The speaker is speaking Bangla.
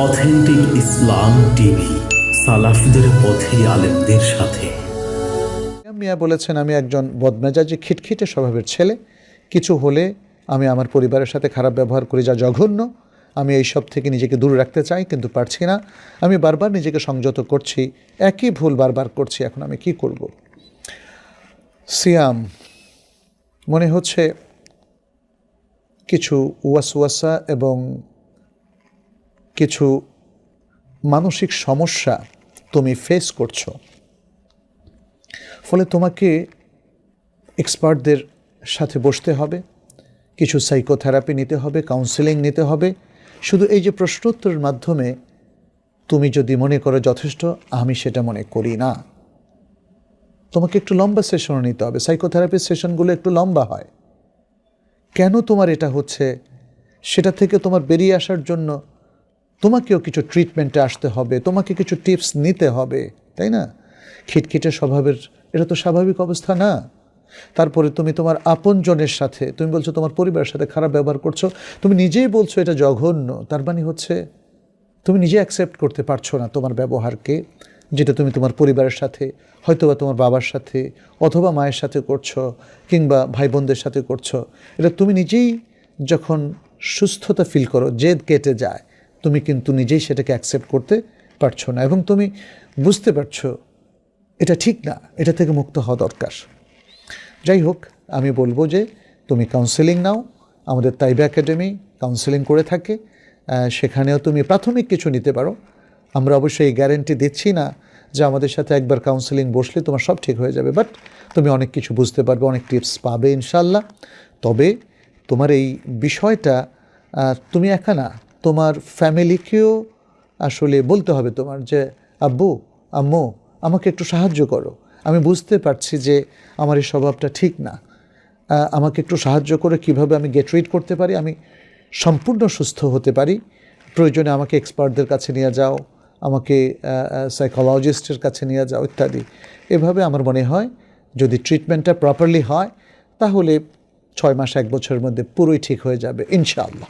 অথেন্টিক ইসলাম টিভি, সালাফিদের পথে আলেমদের সাথে। মিয়া বলেছেন, আমি একজন বদমেজাজি খিটখিটে স্বভাবের ছেলে। কিছু হলে আমি আমার পরিবারের সাথে খারাপ ব্যবহার করি, যা জঘন্য। আমি এই সব থেকে নিজেকে দূরে রাখতে চাই, কিন্তু পারছি না। আমি বারবার নিজেকে সংযত করছি, একই ভুল বারবার করছি, এখন আমি কি করব? সিয়াম, মনে হচ্ছে কিছু ওয়াসওয়াসা এবং কিছু মানসিক সমস্যা তুমি ফেস করছ। ফলে তোমাকে এক্সপার্টদের সাথে বসতে হবে, কিছু সাইকোথেরাপি নিতে হবে কাউন্সেলিং নিতে হবে। শুধু এই যে প্রশ্নোত্তরের মাধ্যমে তুমি যদি মনে করো যথেষ্ট, আমি সেটা মনে করি না। তোমাকে একটু লম্বা সেশনও নিতে হবে। সাইকোথেরাপির সেশনগুলো একটু লম্বা হয়। কেন তোমার এটা হচ্ছে? সেটা থেকে তোমার বেরিয়ে আসার জন্য তোমাকেও কিছু ট্রিটমেন্টে আসতে হবে, তোমাকে কিছু টিপস নিতে হবে, তাই না? খিটখিটে স্বভাবের, এটা তো স্বাভাবিক অবস্থা না। তারপরে তুমি তোমার আপনজনের সাথে, তুমি বলছো তোমার পরিবারের সাথে খারাপ ব্যবহার করছ, তুমি নিজেই বলছো এটা জঘন্য, তার মানে হচ্ছে তুমি নিজে অ্যাকসেপ্ট করতে পারছ না তোমার ব্যবহারকে, যেটা তুমি তোমার পরিবারের সাথে, হয়তোবা তোমার বাবার সাথে, অথবা মায়ের সাথে করছ, কিংবা ভাই বোনদের সাথে করছ। এটা তুমি নিজেই যখন সুস্থতা ফিল করো, জেদ কেটে যায় তুমি কিন্তু নিজেই সেটাকে অ্যাকসেপ্ট করতে পারছ না এবং তুমি বুঝতে পারছ এটা ঠিক না, এটা থেকে মুক্ত হওয়া দরকার। যাই হোক, আমি বলব যে তুমি কাউন্সেলিং নাও, আমাদের তাইবা একাডেমি কাউন্সেলিং করে থাকে সেখানেও তুমি প্রাথমিক কিছু নিতে পারো। আমরা অবশ্যই এই গ্যারেন্টি দিচ্ছি না যে আমাদের সাথে একবার কাউন্সেলিং বসলে তোমার সব ঠিক হয়ে যাবে বাট তুমি অনেক কিছু বুঝতে পারবে, অনেক টিপস পাবে ইনশাল্লাহ তবে তোমার এই বিষয়টা তুমি একা না তোমার ফ্যামিলিকেও আসলে বলতে হবে তোমার যে, আব্বু, আম্মু, আমাকে একটু সাহায্য করো। আমি বুঝতে পারছি যে আমার এই স্বভাবটা ঠিক না। আমাকে একটু সাহায্য করে কীভাবে আমি গেট রিড করতে পারি, আমি সম্পূর্ণ সুস্থ হতে পারি। প্রয়োজনে আমাকে এক্সপার্টদের কাছে নিয়ে যাও, আমাকে সাইকোলজিস্টের কাছে নিয়ে যাও, ইত্যাদি। এভাবে আমার মনে হয়, যদি ট্রিটমেন্টটা প্রপারলি হয়, তাহলে ছয় মাস, এক বছরের মধ্যে পুরোই ঠিক হয়ে যাবে, ইনশাআল্লাহ।